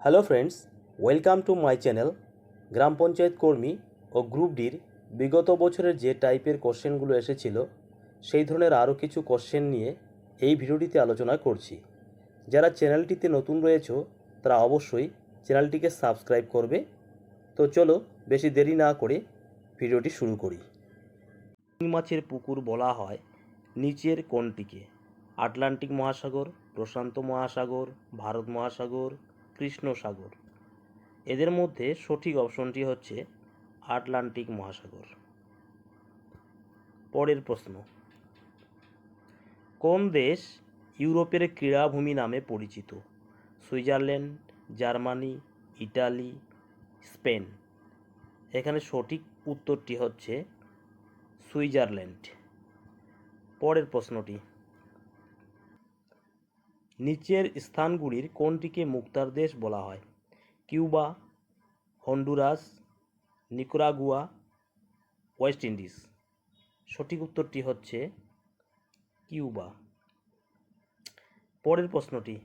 Hello friends welcome to my channel গ্রাম পঞ্চায়েত কর্মী ও group ডির বিগত বছরের যে টাইপের কোশ্চেনগুলো এসেছিল, সেই ধরনের আরও কিছু কোশ্চেন নিয়ে এই ভিডিওটিতে আলোচনা করছি। যারা চ্যানেলটিতে নতুন রয়েছে, তারা অবশ্যই চ্যানেলটিকে সাবস্ক্রাইব করবে। তো চলো বেশি দেরি না করে ভিডিওটি শুরু করি। রুই মাছের পুকুর বলা হয় নিচের কোনটিকে? আটলান্টিক মহাসাগর, প্রশান্ত মহাসাগর, ভারত মহাসাগর কৃষ্ণ সাগর এদের মধ্যে সঠিক অপশনটি হচ্ছে আটলান্টিক মহাসাগর। পরের প্রশ্ন, কোন দেশ ইউরোপের ক্রীড়াভূমি নামে পরিচিত? Switzerland, Germany, Italy, Spain. এখানে সঠিক উত্তরটি হচ্ছে সুইজারল্যান্ড। পরের প্রশ্নটি নিচের স্থানগুলির কোনটিকে মুক্তার দেশ বলা হয়? Cuba, Honduras, Nicaragua, West Indies. সঠিক উত্তরটি হচ্ছে কিউবা। পরের প্রশ্নটি,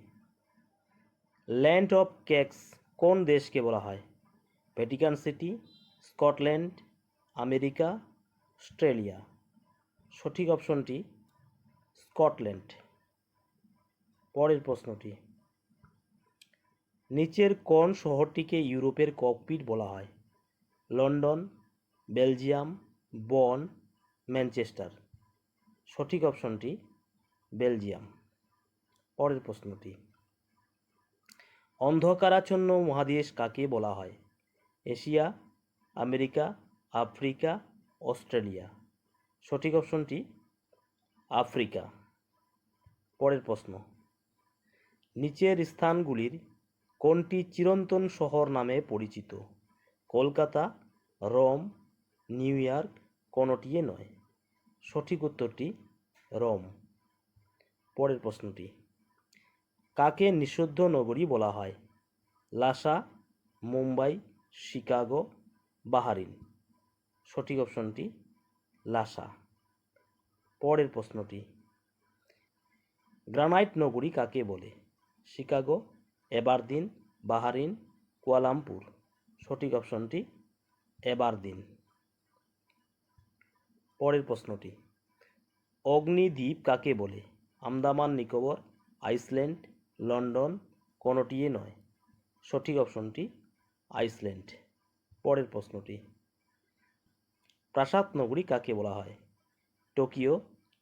ল্যান্ড অফ ক্যাক্স কোন দেশকে বলা হয়? Vatican City, Scotland, America, Australia. সঠিক অপশনটি, স্কটল্যান্ড। পরের প্রশ্নটি। নিচের কোন শহরটিকে ইউরোপের ককপিট বলা হয়? London, Belgium, Bonn, Manchester. সঠিক অপশনটি বেলজিয়াম। পরের প্রশ্নটি। অন্ধকারাচ্ছন্ন মহাদেশ কাকে বলা হয়? Asia, America, Africa, Australia. সঠিক অপশনটি আফ্রিকা। পরের প্রশ্ন। নিচের স্থানগুলির কোনটি চিরন্তন শহর নামে পরিচিত? কলকাতা, রোম, নিউ ইয়র্ক কোনোটিয়ে নয়। সঠিক উত্তরটি রোম। পরের প্রশ্নটি, কাকে নিষিদ্ধ নগরী বলা হয়? Lhasa, Mumbai, Chicago, Bahrain. সঠিক অপশনটি লাসা। পরের প্রশ্নটি, গ্রানাইট নগরী কাকে বলে? Chicago, Aberdeen, Bahrain, Kuala Lumpur. সঠিক অপশনটি, এবারদিন। পরের প্রশ্নটি, অগ্নিদ্বীপ কাকে বলে? আন্দামান, নিকোবর, আইসল্যান্ড, লন্ডন কোনোটিয়ে নয়। সঠিক অপশনটি, আইসল্যান্ড। পরের প্রশ্নটি, প্রাসাদ নগরী কাকে বলা হয়? Tokyo,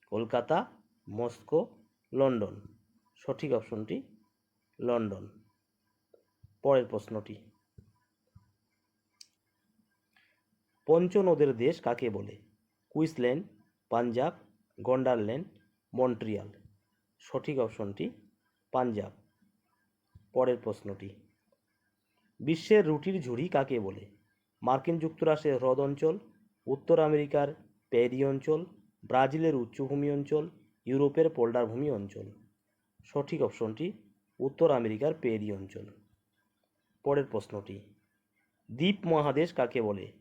Kolkata, Moscow, London. সঠিক অপশনটি লন্ডন। পরের প্রশ্নটি। পঞ্চনদের দেশ কাকে বলে? কুইসল্যান্ড, পাঞ্জাব, গন্ডারল্যান্ড, মন্ট্রিয়াল। সঠিক অপশনটি পাঞ্জাব। পরের প্রশ্নটি। বিশ্বের রুটির ঝুড়ি কাকে বলে? মার্কিন যুক্তরাষ্ট্রের হ্রদ অঞ্চল, উত্তর আমেরিকার পেরি অঞ্চল, ব্রাজিলের উচ্চভূমি অঞ্চল, ইউরোপের পোল্ডারভূমি অঞ্চল। সঠিক অপশনটি উত্তর আমেরিকার পেরি অঞ্চল। পরের প্রশ্নটি, দ্বীপ মহাদেশ কাকে বলে?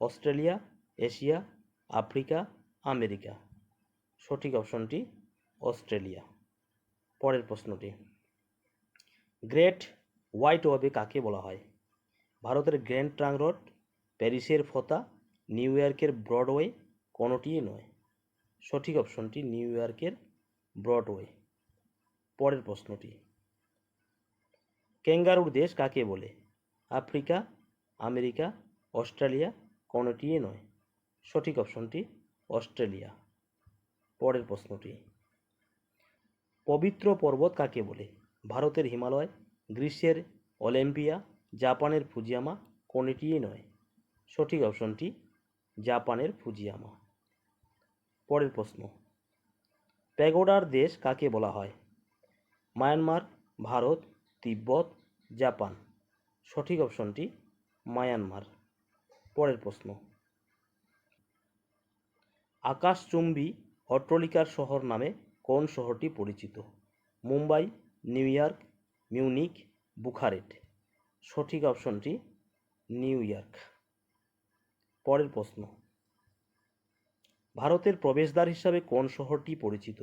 Australia, Asia, Africa, America. সঠিক অপশনটি, অস্ট্রেলিয়া। পরের প্রশ্নটি, গ্রেট হোয়াইট ওয়াবে কাকে বলা হয়? ভারতের গ্র্যান্ড ট্রাঙ্ক রোড, প্যারিসের ফতা, নিউ ইয়র্কের ব্রডওয়ে কোনোটিই নয়। সঠিক অপশনটি, নিউ ইয়র্কের ব্রডওয়ে। পরের প্রশ্নটি ক্যাঙ্গারুর দেশ কাকে বলে? আফ্রিকা, আমেরিকা, অস্ট্রেলিয়া, কোনোটিই নয়। সঠিক অপশনটি অস্ট্রেলিয়া। পরের প্রশ্নটি। পবিত্র পর্বত কাকে বলে? ভারতের হিমালয়, গ্রীষ্মের অলিম্পিয়া, জাপানের ফুজিয়ামা, কোনটিই নয়। সঠিক অপশনটি জাপানের ফুজিয়ামা। পরের প্রশ্ন। প্যাগোডার দেশ কাকে বলা হয়? Myanmar, Bharat Tibet, Japan. সঠিক অপশনটি মায়ানমার। পরের প্রশ্ন। আকাশচুম্বী অট্টলিকার শহর নামে কোন শহরটি পরিচিত? Mumbai, New York, Munich, Bucharest. সঠিক অপশনটি নিউ ইয়র্ক। পরের প্রশ্ন। ভারতের প্রবেশদ্বার হিসাবে কোন শহরটি পরিচিত?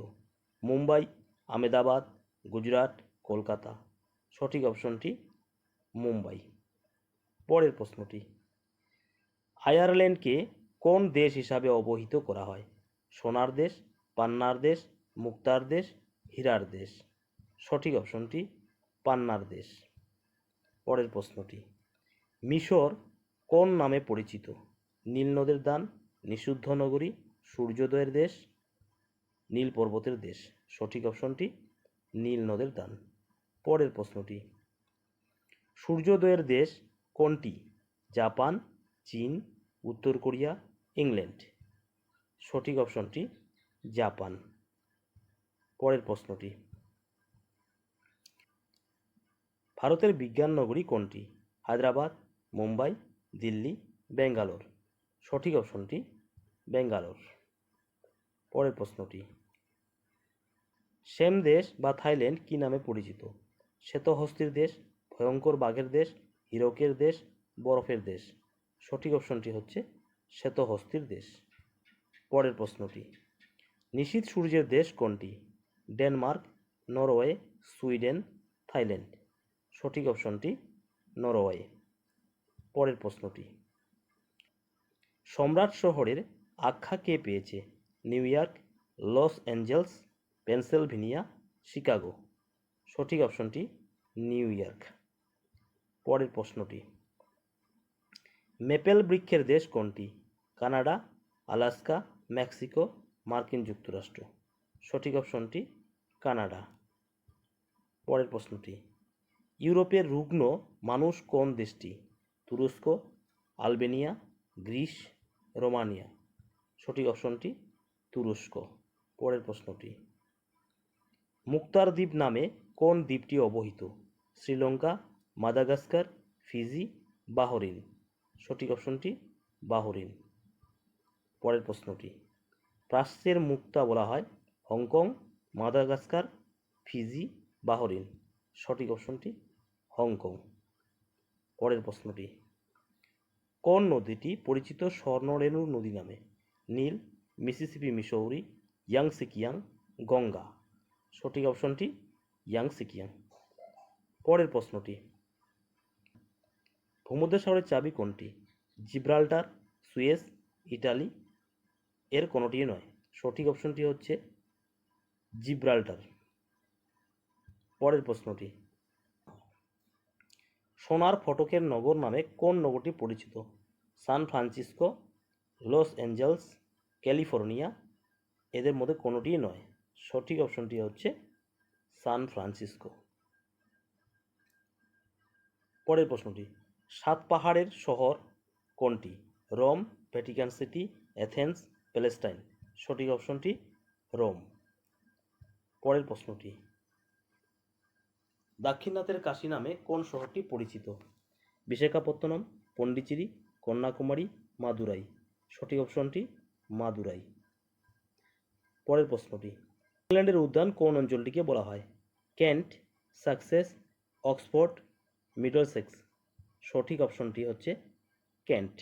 মুম্বাই আমেদাবাদ গুজরাট, কলকাতা। সঠিক অপশনটি মুম্বাই। পরের প্রশ্নটি, আয়ারল্যান্ডকে কোন দেশ হিসাবে অবহিত করা হয়? সোনার দেশ, পান্নার দেশ, মুক্তার দেশ, হীরার দেশ। সঠিক অপশনটি পান্নার দেশ। পরের প্রশ্নটি, মিশর কোন নামে পরিচিত? নীল নদের দান, নিষুদ্ধ নগরী, সূর্যোদয়ের দেশ, নীল পর্বতের দেশ। সঠিক অপশনটি নীল নদের দান। পরের প্রশ্নটি। সূর্যোদয়ের দেশ কোনটি? জাপান, চীন, উত্তর কোরিয়া, ইংল্যান্ড। সঠিক অপশনটি জাপান। পরের প্রশ্নটি। ভারতের বিজ্ঞান নগরী কোনটি? হায়দ্রাবাদ, মুম্বাই, দিল্লি, ব্যাঙ্গালোর। সঠিক অপশনটি ব্যাঙ্গালোর। পরের প্রশ্নটি। সেম দেশ বা থাইল্যান্ড কী নামে পরিচিত? শ্বেতহস্তির দেশ, ভয়ঙ্কর বাঘের দেশ, হীরকের দেশ, বরফের দেশ। সঠিক অপশনটি হচ্ছে শ্বেতহস্তির দেশ। পরের প্রশ্নটি নিশীথ সূর্যের দেশ কোনটি? Denmark, Norway, Sweden, Thailand. সঠিক অপশনটি নরওয়ে। পরের প্রশ্নটি, সম্রাট শহরের আখ্যা কে পেয়েছে? New York, Los Angeles, Pennsylvania, Chicago. সঠিক অপশনটি নিউ ইয়র্ক। পরের প্রশ্নটি, মেপেল বৃক্ষের দেশ কোনটি? কানাডা, আলাস্কা, মেক্সিকো, মার্কিন যুক্তরাষ্ট্র। সঠিক অপশনটি কানাডা। পরের প্রশ্নটি, ইউরোপের রুগ্ন মানুষ কোন দেশটি? তুরস্ক, আলবেনিয়া, গ্রিস, রোমানিয়া। সঠিক অপশনটি তুরস্ক। পরের প্রশ্নটি, মুক্তার দ্বীপ নামে কোন দ্বীপটি অবহিত? Sri Lanka, Madagascar, Fiji, Bahrain. সঠিক অপশনটি বাহরিন। পরের প্রশ্নটি। প্রাচ্যের মুক্তা বলা হয় হংকং, মাদাগাস্কার, ফিজি, বাহরিন। সঠিক অপশনটি হংকং। পরের প্রশ্নটি। কোন নদীটি পরিচিত স্বর্ণরেণুর নদী নামে? Nile, Mississippi Missouri Yangtze Kiang, Ganga. সঠিক অপশনটি ইয়াংসিকিয়াং পরের প্রশ্নটি, ভূমধ্যসাগরের চাবি কোনটি? Gibraltar Suez Italy? এর কোনোটিই নয়। সঠিক অপশনটি হচ্ছে জিব্রাল্টার। পরের প্রশ্নটি, সোনার ফটকের নগর নামে কোন নগরটি পরিচিত? San Francisco, Los Angeles California? এদের মধ্যে কোনোটিই নয়। সঠিক অপশনটি হচ্ছে সান ফ্রান্সিসকো। পরের প্রশ্নটি, সাত পাহাড়ের শহর কোনটি? Rome, Vatican City, Athens, Palestine. সঠিক অপশনটি, রোম। পরের প্রশ্নটি, দাক্ষিণাত্যের কাশী নামে কোন শহরটি পরিচিত? বিশাখাপত্তনম, পণ্ডিচেরি, কন্যাকুমারী, মাদুরাই। সঠিক অপশনটি, মাদুরাই। পরের প্রশ্নটি ইংল্যান্ডের উদ্যান কোন অঞ্চলটিকে বলা হয়? Kent Sussex Oxford Middlesex. সঠিক অপশনটি হচ্ছে কেন্ট।